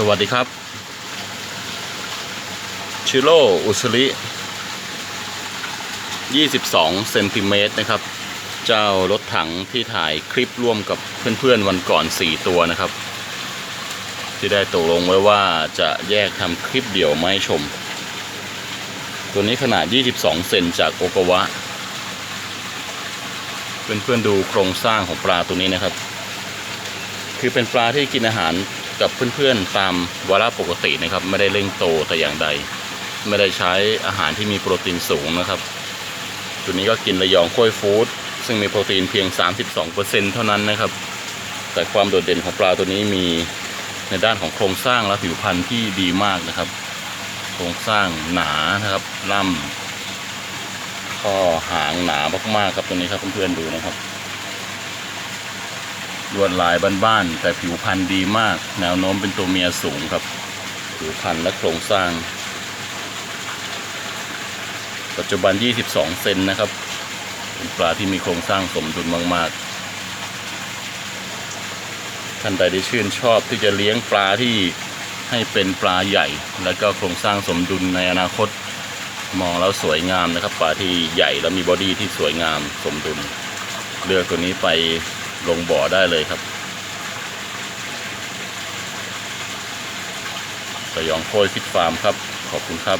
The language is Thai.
สวัสดีครับ ชิโร่อุสริ22 เซนติเมตรนะครับ เจ้ารถถังที่ถ่ายคลิปร่วมกับเพื่อนๆวันก่อน 4 ตัวนะครับ ที่ได้ตกลงไว้ว่าจะแยกทำคลิปเดี่ยวไมาให้ชม ตัวนี้ขนาด 22 เซนจากโอกวะ เพื่อนๆดูโครงสร้างของปลาตัวนี้นะครับ คือเป็นปลาที่กินอาหาร กับเพื่อนๆตามวาระปกตินะครับ ไม่ได้เร่งโตแต่อย่างใด ไม่ได้ใช้อาหารที่มีโปรตีนสูงนะครับตัวนี้ก็กินระยองค้อยฟู้ดซึ่งมีโปรตีนเพียง 32%เท่านั้นนะครับ แต่ความโดดเด่นของปลาตัวนี้มีในด้านของโครงสร้างและผิวพรรณที่ดีมากนะครับ โครงสร้างหนานะครับล่ำข้อหางหนามากๆครับตัวนี้ครับเพื่อนๆดูนะครับ ลวดลายบ้านๆแต่ผิวพรรณดีมาก แนวโน้มเป็นตัวเมียสูงครับ ผิวพรรณและโครงสร้าง ปัจจุบัน 22 เซนนะครับเป็นปลาที่มีโครงสร้างสมดุลมากๆ ท่านใดที่ชื่นชอบที่จะเลี้ยงปลาที่ให้เป็นปลาใหญ่ แล้วก็โครงสร้างสมดุลในอนาคตมองแล้วสวยงามนะครับปลาที่ใหญ่แล้วมีบอดี้ที่สวยงามสมดุลเลือกตัวนี้ไป ลงบ่อได้เลยครับระยองโค้ยฟิตฟาร์มครับ ขอบคุณครับ